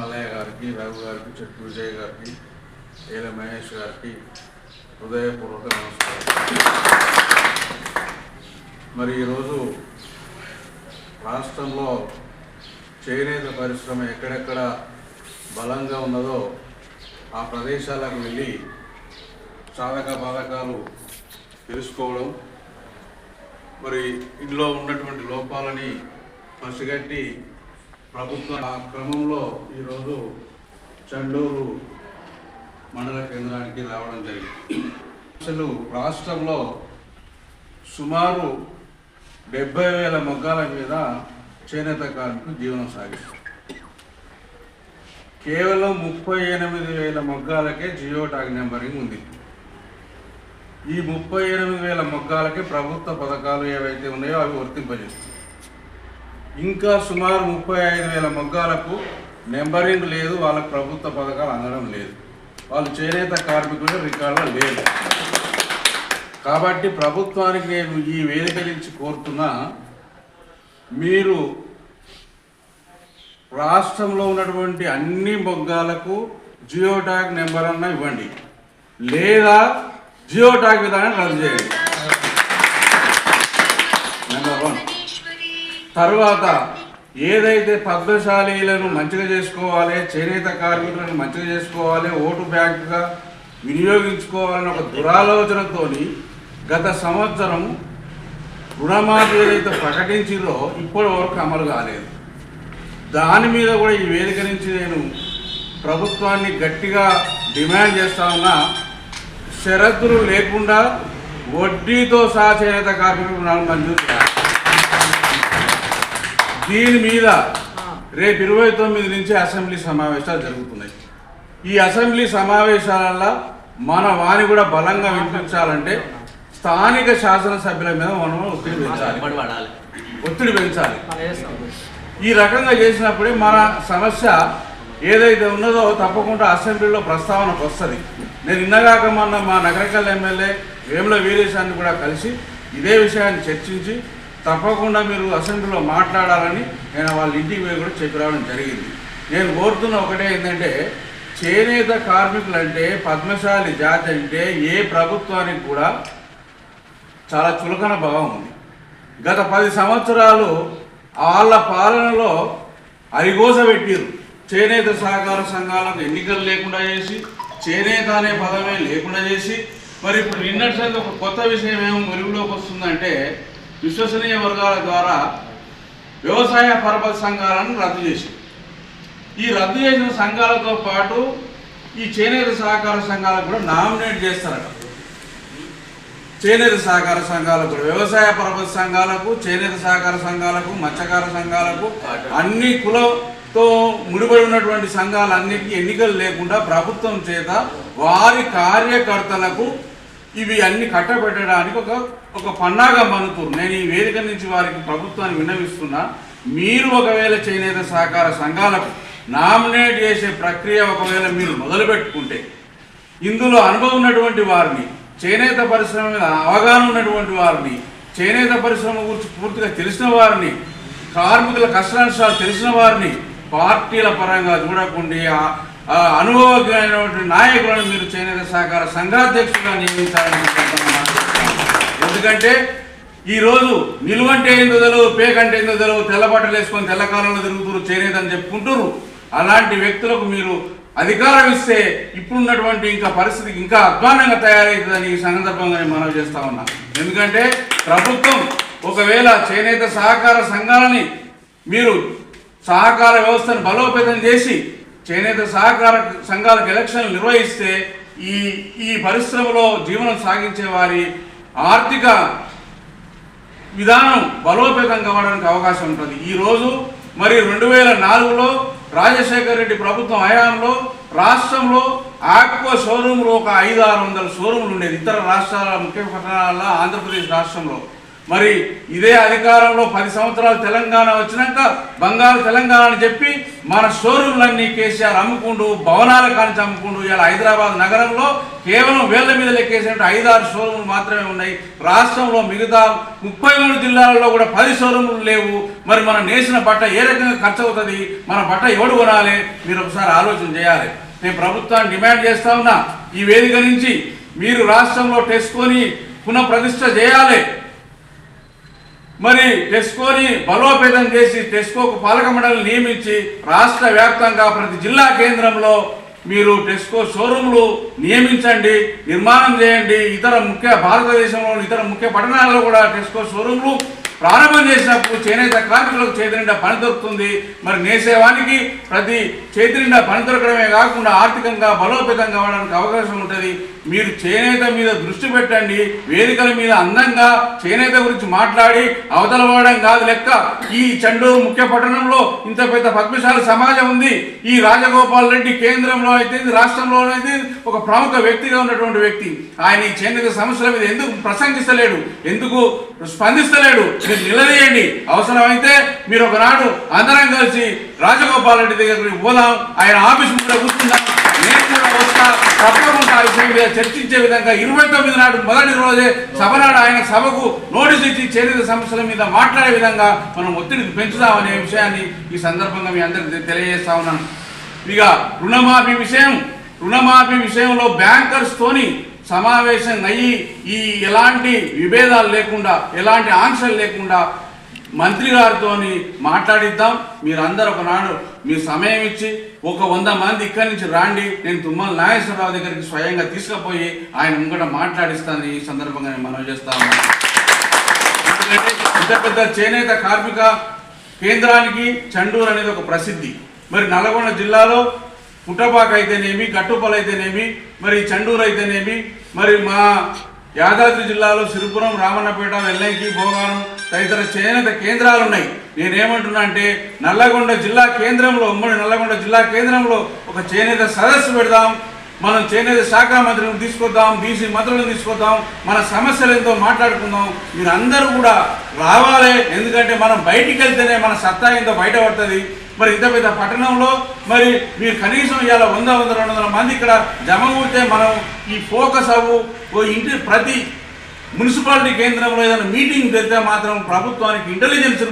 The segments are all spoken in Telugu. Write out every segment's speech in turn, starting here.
మల్లయ్య గారికి రఘు గారికి చెట్టు విజయ్ గారికి ఏల మహేష్ గారికి హృదయపూర్వక నమస్కారం. మరి ఈరోజు రాష్ట్రంలో చేనేత పరిశ్రమ ఎక్కడెక్కడ బలంగా ఉన్నదో ఆ ప్రదేశాలకు వెళ్ళి సాధక బాధకాలు తెలుసుకోవడం మరి ఇందులో ఉన్నటువంటి లోపాలని పసిగట్టి ప్రభుత్వ క్రమంలో ఈరోజు చండూరు మండల కేంద్రానికి రావడం జరిగింది. అసలు రాష్ట్రంలో సుమారు డెబ్బై వేల మొగ్గాల మీద చేనేత కార్మికులు జీవనం సాగిస్తారు కేవలం ముప్పై ఎనిమిది వేల మొగ్గాలకే జియో ట్యాగ్ నెంబరింగ్ ఉంది. ఈ ముప్పై ఎనిమిది వేల మగ్గాలకే ప్రభుత్వ పథకాలు ఏవైతే ఉన్నాయో అవి వర్తింపజేస్తుంది. ఇంకా సుమారు ముప్పై ఐదు వేల మగ్గాలకు నెంబరింగ్ లేదు వాళ్ళకు ప్రభుత్వ పథకాలు అందడం లేదు. వాళ్ళు చేనేత కార్మికులు రికార్డులో లేదు కాబట్టి ప్రభుత్వానికి నేను ఈ వేదిక నుంచి కోరుతున్నా మీరు రాష్ట్రంలో ఉన్నటువంటి అన్ని మొగ్గాలకు జియో ట్యాగ్ నెంబర్ అన్న ఇవ్వండి. లేదా జియో ట్యాగ్ విధానం రద్దు చేయండి. తర్వాత ఏదైతే పద్మశాలీలను మంచిగా చేసుకోవాలి చేనేత కార్మికులను మంచిగా చేసుకోవాలి ఓటు బ్యాంకుగా వినియోగించుకోవాలని ఒక దురాలోచనతోని గత సంవత్సరం రుణమాఫీ ఏదైతే ప్రకటించిందో ఇప్పటి వరకు అమలు కాలేదు. దాని మీద కూడా ఈ వేదిక నుంచి నేను ప్రభుత్వాన్ని గట్టిగా డిమాండ్ చేస్తా ఉన్నా షరతులు లేకుండా వడ్డీతో సహా చేనేత కార్మికులు రుణాలు మంజూరు చేయాలి. దీని మీద రేపు ఇరవై తొమ్మిది నుంచి అసెంబ్లీ సమావేశాలు జరుగుతున్నాయి. ఈ అసెంబ్లీ సమావేశాలలో మన వాణి కూడా బలంగా వినిపించాలంటే స్థానిక శాసనసభ్యుల మీద మనం ఒత్తిడి పెంచాలి. ఒత్తిడి పెంచాలి. ఈ రకంగా చేసినప్పుడే మన సమస్య ఏదైతే ఉన్నదో తప్పకుండా అసెంబ్లీలో ప్రస్తావనకు వస్తుంది. నేను ఇన్నగాక మొన్న మా నగరకల్ ఎమ్మెల్యే వేముల వీరేశాన్ని కూడా కలిసి ఇదే విషయాన్ని చర్చించి తప్పకుండా మీరు అసెంబ్లీలో మాట్లాడాలని నేను వాళ్ళ ఇంటికి పోయి కూడా చెప్పి రావడం జరిగింది. నేను కోరుతున్న ఒకటే ఏంటంటే చేనేత కార్మికులు అంటే పద్మశాలి జాతి అంటే ఏ ప్రభుత్వానికి కూడా చాలా చులకన భావం ఉంది. గత పది సంవత్సరాలు వాళ్ళ పాలనలో అరిగోస పెట్టారు చేనేత సహకార సంఘాలకు ఎన్నికలు లేకుండా చేసి చేనేత అనే పదమే లేకుండా చేసి మరి ఇప్పుడు నిన్నటి సంగతి ఒక కొత్త విషయం ఏమో వెలుగులోకి వస్తుందంటే విశ్వసనీయ వర్గాల ద్వారా వ్యవసాయ పరపతి సంఘాలను రద్దు చేసి ఈ రద్దు చేసిన సంఘాలతో పాటు ఈ చేనేత సహకార సంఘాలకు కూడా నామినేట్ చేస్తారట. చేనేత సహకార సంఘాలకు కూడా వ్యవసాయ పరపతి సంఘాలకు చేనేత సహకార సంఘాలకు మత్స్యకార సంఘాలకు అన్ని కులతో ముడిపడి ఉన్నటువంటి సంఘాలన్నిటికీ ఎన్నికలు లేకుండా ప్రభుత్వం చేత వారి కార్యకర్తలకు ఇవి అన్ని కట్టబెట్టడానికి ఒక ఒక పన్నాగా మనుతురు నేను ఈ వేదిక నుంచి వారికి ప్రభుత్వాన్ని విన్నవిస్తున్నా మీరు ఒకవేళ చేనేత సహకార సంఘాలకు నామినేట్ చేసే ప్రక్రియ ఒకవేళ మీరు మొదలు పెట్టుకుంటే ఇందులో అనుభవం ఉన్నటువంటి వారిని చేనేత పరిశ్రమ మీద అవగాహన ఉన్నటువంటి వారిని చేనేత పరిశ్రమ గురించి పూర్తిగా తెలిసిన వారిని కార్మికుల కష్టాంశాలు తెలిసిన వారిని పార్టీల పరంగా చూడకుండా అనుభవజ్ఞమైనటువంటి నాయకులను మీరు చేనేత సహకార సంఘాధ్యక్షులుగా నియమించాలని ఎందుకంటే ఈరోజు నిలువంటే ఏందో తెలియదు పేకంటే ఏందో తెలియదు వేసుకొని తెల్లకాలంలో తిరుగుతున్నారు చేనేత అని చెప్పుకుంటున్నారు. అలాంటి వ్యక్తులకు మీరు అధికారం ఇస్తే ఇప్పుడున్నటువంటి ఇంకా పరిస్థితి ఇంకా అధ్వానంగా తయారవుతుందని ఈ సందర్భంగా నేను మనవి చేస్తా ఉన్నా. ఎందుకంటే ప్రభుత్వం ఒకవేళ చేనేత సహకార సంఘాలని మీరు సహకార వ్యవస్థను బలోపేతం చేసి చేనేత సహకార సంఘాలకు ఎలక్షన్లు నిర్వహిస్తే ఈ ఈ పరిశ్రమలో జీవనం సాగించే వారి ఆర్థిక విధానం బలోపేతం కావడానికి అవకాశం ఉంటుంది. ఈరోజు మరి రెండు వేల నాలుగులో రాజశేఖర రెడ్డి ప్రభుత్వం హయాంలో రాష్ట్రంలో ఆక్వా షోరూమ్లో ఒక ఐదు ఆరు వందల షోరూమ్లు ఉండేది. ఇతర రాష్ట్రాల ముఖ్య పట్టణాల ఆంధ్రప్రదేశ్ రాష్ట్రంలో. మరి ఇదే అధికారంలో పది సంవత్సరాలు తెలంగాణ వచ్చినాక బంగారు తెలంగాణ అని చెప్పి మన షోరూమ్లన్నీ కేసీఆర్ అమ్ముకుంటూ భవనాల కానించి అమ్ముకుంటూ ఇలా హైదరాబాద్ నగరంలో కేవలం వేళ్ళ మీద లెక్కేసినట్టు ఐదారు షోరూమ్లు మాత్రమే ఉన్నాయి. రాష్ట్రంలో మిగతా ముప్పై మూడు జిల్లాలలో కూడా పది షోరూములు లేవు. మరి మనం నేసిన బట్ట ఏ రకంగా ఖర్చు అవుతుంది మన బట్ట ఎవడు కొనాలి? మీరు ఒకసారి ఆలోచన చేయాలి. నేను ప్రభుత్వాన్ని డిమాండ్ చేస్తా ఉన్నా. ఈ వేదిక నుంచి మీరు రాష్ట్రంలో టెస్కోని పునఃప్రతిష్ట చేయాలి. మరి టెస్కోని బలోపేతం చేసి టెస్కోకు పాలక మండలిని నియమించి రాష్ట్ర వ్యాప్తంగా ప్రతి జిల్లా కేంద్రంలో మీరు టెస్కో షోరూంలు నియమించండి నిర్మాణం చేయండి. ఇతర ముఖ్య భారతదేశంలోని ఇతర ముఖ్య పట్టణాల్లో కూడా టెస్కో షోరూమ్లు ప్రారంభం చేసినప్పుడు చేనేత కార్మికులకు చేతి నిండా పని దొరుకుతుంది. మరి నేసేవానికి ప్రతి చేతి నిండా పని దొరకడమే కాకుండా ఆర్థికంగా బలోపేతం కావడానికి అవకాశం ఉంటుంది. మీరు చేనేత మీద దృష్టి పెట్టండి. వేదికల మీద అందంగా చేనేత గురించి మాట్లాడి అవతల కాదు లెక్క. ఈ చండూరు ముఖ్య పట్టణంలో ఇంత పెద్ద పద్మశాల సమాజం ఉంది. ఈ రాజగోపాల్ రెడ్డి కేంద్రంలో అయితే రాష్ట్రంలో అయితే ఒక ప్రముఖ వ్యక్తిగా ఉన్నటువంటి వ్యక్తి. ఆయన ఈ చేనేత సమస్యల మీద ఎందుకు ప్రసంగిస్తలేడు? ఎందుకు స్పందిస్తలేడు? మీరు నిలదీయండి అవసరమైతే మీరు ఒకనాడు అందరం కలిసి రాజగోపాల్ రెడ్డి దగ్గరికి పోదాం. ఆయన ఆఫీస్ ముందు కూర్చుందాం. నేను కూడా వస్తా. తప్పకుండా ఆ విషయం మీద చర్చించే విధంగా ఇరవై తొమ్మిది నాడు మొదటి రోజే సభ నాడు ఆయన సభకు నోటీస్ ఇచ్చి చేనేత సమస్యల మీద మాట్లాడే విధంగా మనం ఒత్తిడిని పెంచుదామనే విషయాన్ని ఈ సందర్భంగా మీ అందరికి తెలియజేస్తా ఉన్నాను. ఇక రుణమాఫీ విషయం. రుణమాఫీ విషయంలో బ్యాంకర్స్ తోని సమావేశం అయ్యి ఈ ఎలాంటి విభేదాలు లేకుండా ఎలాంటి ఆంక్షలు లేకుండా మంత్రి గారితో మాట్లాడిద్దాం. మీరందరూ ఒకనాడు మీ సమయం ఇచ్చి ఒక వంద మంది ఇక్కడి నుంచి రాండి. నేను తుమ్మల నాగేశ్వరరావు దగ్గరికి స్వయంగా తీసుకుపోయి ఆయన ముంగట మాట్లాడిస్తాను. ఈ సందర్భంగా నేను మనవి చేస్తాను ఎందుకంటే పెద్ద పెద్ద చేనేత కార్మిక కేంద్రానికి చండూరు అనేది ఒక ప్రసిద్ధి. మరి నల్గొండ జిల్లాలో పుట్టపాక అయితేనేమి గట్టుపల్ అయితేనేమి మరి చండూరు అయితేనేమి మరి మా యాదాద్రి జిల్లాలో సిరిపురం రామన్నపేట వెల్లంకి భోగారం తదితర చేనేత కేంద్రాలు ఉన్నాయి నేనేమంటున్నా అంటే నల్లగొండ జిల్లా కేంద్రంలో ఉమ్మడి నల్లగొండ జిల్లా కేంద్రంలో ఒక చేనేత సదస్సు పెడదాం మనం చేనేత శాఖ మంత్రిని తీసుకొద్దాం బీసీ మంత్రులను తీసుకొద్దాం మన సమస్యలు ఎంతో మాట్లాడుకుందాం మీరు అందరూ కూడా రావాలి ఎందుకంటే మనం బయటికి వెళ్తేనే మన సత్తా ఎంతో బయటపడుతుంది. మరి ఇంత పెద్ద పట్టణంలో మరి మీరు కనీసం ఇలా వంద వంద రెండు వందల మంది ఇక్కడ జమ అవుతే మనం ఈ ఫోకస్ అవ్వు ఓ ఇంటి ప్రతి మున్సిపాలిటీ కేంద్రంలో ఏదైనా మీటింగ్ పెడితే మాత్రం ప్రభుత్వానికి ఇంటెలిజెన్స్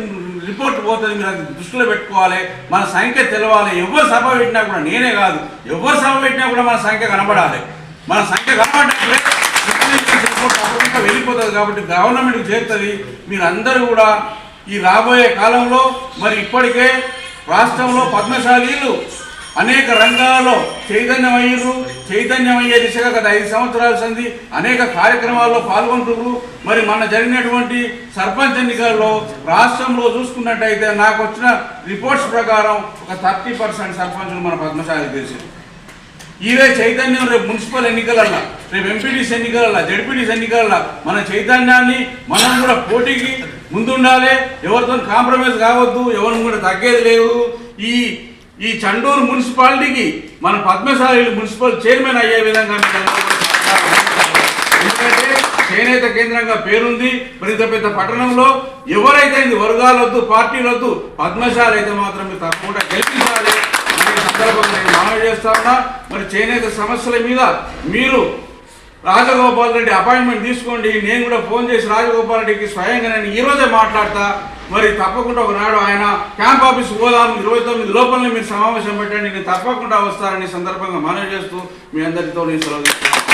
రిపోర్ట్ పోతుంది మీరు అది దృష్టిలో పెట్టుకోవాలి. మన సంఖ్య తెలవాలి. ఎవరు సభ పెట్టినా కూడా నేనే కాదు. ఎవరు సభ పెట్టినా కూడా మన సంఖ్య కనబడాలి. మన సంఖ్య కనబడట్లే వెళ్ళిపోతుంది కాబట్టి గవర్నమెంట్కి చేరుతుంది మీరందరూ కూడా ఈ రాబోయే కాలంలో మరి ఇప్పటికే రాష్ట్రంలో పద్మశాలీలు అనేక రంగాల్లో చైతన్యమయ్యారు చైతన్యమయ్యే దిశగా గత ఐదు సంవత్సరాల సంది అనేక కార్యక్రమాల్లో పాల్గొంటున్నారు మరి మన జరిగినటువంటి సర్పంచ్ ఎన్నికల్లో రాష్ట్రంలో చూసుకున్నట్టయితే నాకు వచ్చిన రిపోర్ట్స్ ప్రకారం ఒక థర్టీ పర్సెంట్ సర్పంచ్లు మన పద్మశాలి తెలిసింది ఇదే చైతన్యం రేపు మున్సిపల్ ఎన్నికలల్లా రేపు ఎంపీటీసీ ఎన్నికలల్లా జడ్పీటీసీ ఎన్నికలల్లా మన చైతన్యాన్ని మనం కూడా పోటీకి ముందుండాలి. ఎవరితో కాంప్రమైజ్ కావద్దు ఎవరిని కూడా తగ్గేది లేదు. ఈ ఈ చండూరు మున్సిపాలిటీకి మన పద్మశాలి మున్సిపల్ చైర్మన్ అయ్యే విధంగా ఎందుకంటే చేనేత కేంద్రంగా పేరుంది పెద్ద పెద్ద పట్టణంలో. ఎవరైతే ఇది వర్గాలు వద్దు పార్టీలు వద్దు పద్మశాలి అయితే మాత్రం మీరు తప్పకుండా గెలిపించాలి. మరి సందర్భంగా నేను మనవి చేస్తా ఉన్నా. మరి చేనేత సమస్యల మీద మీరు రాజగోపాల్ రెడ్డి అపాయింట్మెంట్ తీసుకోండి. నేను కూడా ఫోన్ చేసి రాజగోపాల్ రెడ్డికి స్వయంగా నేను ఈ రోజే మాట్లాడతా. మరి తప్పకుండా ఒకనాడు ఆయన క్యాంప్ ఆఫీస్ పోదాం ఇరవై తొమ్మిది లోపలనే మీరు సమావేశం పెట్టండి. నేను తప్పకుండా వస్తారని సందర్భంగా మనవి చేస్తూ మీ అందరితో నేను సెలవు తీసుకుంటాను